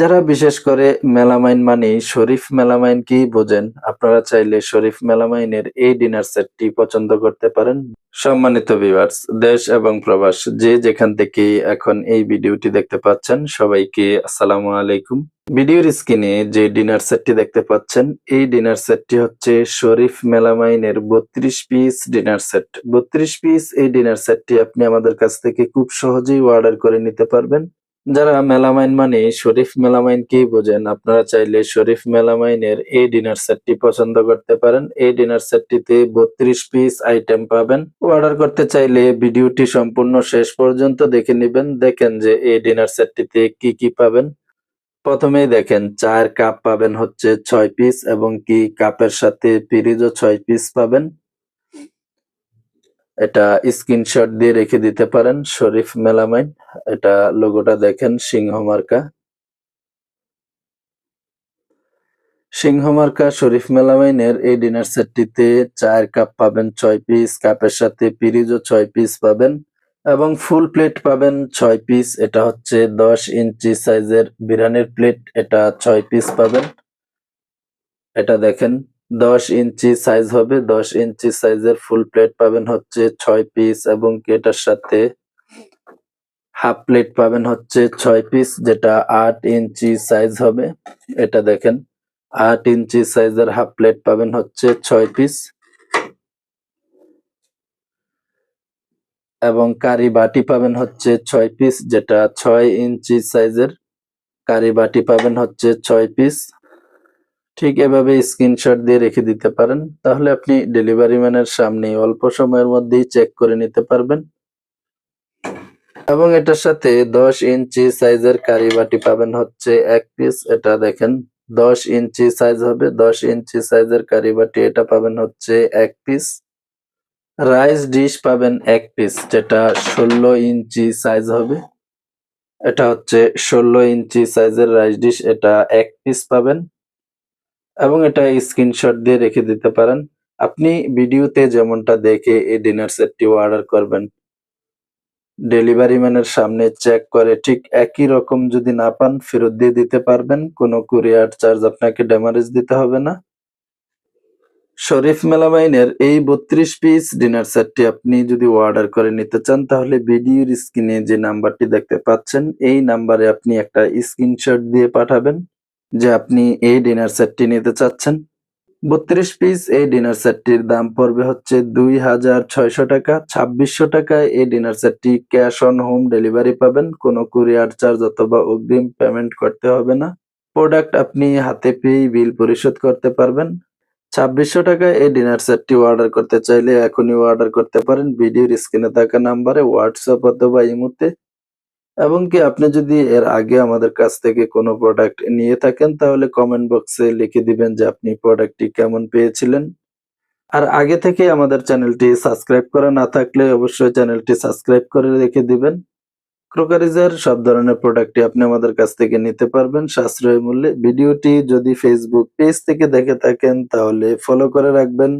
যারা বিশেষ করে মেলামাইন মানে শরীফ মেলামাইনকেই বোঝেন, আপনারা চাইলে শরীফ মেলামাইনের এই ডিনার সেটটি পছন্দ করতে পারেন। সম্মানিত ভিউয়ার্স দেশ এবং প্রবাস, যে যেখান থেকে এখন এই ভিডিওটি দেখতে পাচ্ছেন, সবাইকে আসসালামু আলাইকুম। ভিডিওর স্ক্রিনে যে ডিনার সেটটি দেখতে পাচ্ছেন, এই ডিনার সেটটি হচ্ছে শরীফ মেলামাইনের বত্রিশ পিস ডিনার সেট। বত্রিশ পিস এই ডিনার সেটটি আপনি আমাদের কাছ থেকে খুব সহজেই অর্ডার করে নিতে পারবেন। যারা মেলামাইন মানে শরীফ মেলামাইনকেই বোঝেন, আপনারা চাইলে শরীফ মেলামাইনের এই ডিনার সেটটি পছন্দ করতে পারেন। এই ডিনার সেটটিতে বত্রিশ পিস আইটেম পাবেন। অর্ডার করতে চাইলে ভিডিওটি সম্পূর্ণ শেষ পর্যন্ত দেখে নেবেন। দেখেন যে এই ডিনার সেটটিতে কি কি পাবেন। প্রথমেই দেখেন, চার কাপ পাবেন হচ্ছে ছয় পিস এবং কি কাপের সাথে পিরিজও ছয় পিস পাবেন। এটা স্ক্রিনশট দিয়ে রেখে দিতে পারেন, শরীফ মেলামাইন। এটা লোগোটা দেখেন, সিংহ মার্কা। সিংহ মার্কা, শরীফ মেলামাইনের এই ডিনার সেটটিতে চার কাপ পাবেন, ছয় পিস কাপের সাথে পিরিজও ছয় পিস পাবেন এবং ফুল প্লেট পাবেন ছয় পিস এটা হচ্ছে দশ ইঞ্চি সাইজের বিরিয়ানির প্লেট এটা ছয় পিস পাবেন। এটা দেখেন দশ ইঞ্চি সাইজ হবে। দশ ইঞ্চি সাইজের ফুল প্লেট পাবেন হচ্ছে ছয় পিস এবং এটার সাথে হাফ প্লেট পাবেন হচ্ছে ছয় পিস যেটা আট ইঞ্চি সাইজ হবে। এটা দেখেন, আট ইঞ্চি সাইজের হাফ প্লেট পাবেন হচ্ছে ছয় পিস এবং কারি বাটি পাবেন হচ্ছে ছয় পিস যেটা ছয় ইঞ্চি সাইজের কারি বাটি পাবেন হচ্ছে ছয় পিস ঠিক এভাবে স্ক্রিনশট দিয়ে রেখে দিতে পারেন। তাহলে আপনি ডেলিভারি ম্যানের সামনে অল্প সময়ের মধ্যেই চেক করে নিতে পারবেন। এবং এটার সাথে দশ ইঞ্চি সাইজের কারি বাটি পাবেন হচ্ছে এক পিস এটা দেখেন, দশ ইঞ্চি সাইজ হবে, দশ ইঞ্চি সাইজের কারি বাটি এটা পাবেন হচ্ছে এক পিস রাইস ডিশ পাবেন এক পিস যেটা ষোলো ইঞ্চি সাইজ হবে। এটা হচ্ছে ষোলো ইঞ্চি সাইজের রাইস ডিশ এটা এক পিস পাবেন। এবং এটা স্ক্রিনশট দিয়ে রেখে দিতে পারেন। আপনি ভিডিওতে যেমনটা দেখে এই ডিনার সেটটি অর্ডার করবেন। ডেলিভারি ম্যানের সামনে চেক করে ঠিক একই রকম যদি না পান, ফেরত দিয়ে দিতে পারবেন। কোনো কুরিয়ার চার্জ আপনাকে ড্যামারেজ দিতে হবে না। শরীফ মেলামাইনের এই বত্রিশ পিস ডিনার সেটটি আপনি যদি অর্ডার করে নিতে চান, তাহলে ভিডিওর স্ক্রিনে যে নাম্বারটি দেখতে পাচ্ছেন, এই নাম্বারে আপনি একটা স্ক্রিনশট দিয়ে পাঠাবেন। যে আপনি এই ডিনার সেটটি নিতে চাচ্ছেন। বত্রিশ পিস এই ডিনার সেটটির দাম পড়বে হচ্ছে দুই হাজার ছয়শো টাকা। ছাব্বিশশো টাকায় এই ডিনার সেটটি ক্যাশ অন হোম ডেলিভারি পাবেন। কোনো কুরিয়ার চার্জ অথবা অগ্রিম পেমেন্ট করতে হবে না। প্রোডাক্ট আপনি হাতে পেয়েই বিল পরিশোধ করতে পারবেন। ছাব্বিশশো টাকায় এই ডিনার সেটটি অর্ডার করতে চাইলে এখনই অর্ডার করতে পারেন। ভিডিওর স্ক্রিনে থাকা নাম্বারে হোয়াটসঅ্যাপ অথবা ইমোতে এবং কি আপনি যদি এর আগে আমাদের কাছ থেকে কোনো প্রোডাক্ট নিয়ে থাকেন, তাহলে কমেন্ট বক্সে লিখে দিবেন যে আপনি প্রোডাক্টটি কেমন পেয়েছিলেন। আর আগে থেকে আমাদের চ্যানেলটি সাবস্ক্রাইব করা না থাকলে অবশ্যই চ্যানেলটি সাবস্ক্রাইব করে রেখে দিবেন। ক্রোকারিজের সব ধরনের প্রোডাক্টই আপনি আমাদের কাছ থেকে নিতে পারবেন। সাশ্রয়ী মূল্যে। ভিডিওটি যদি ফেসবুক পেজ থেকে দেখে থাকেন, তাহলে ফলো করে রাখবেন।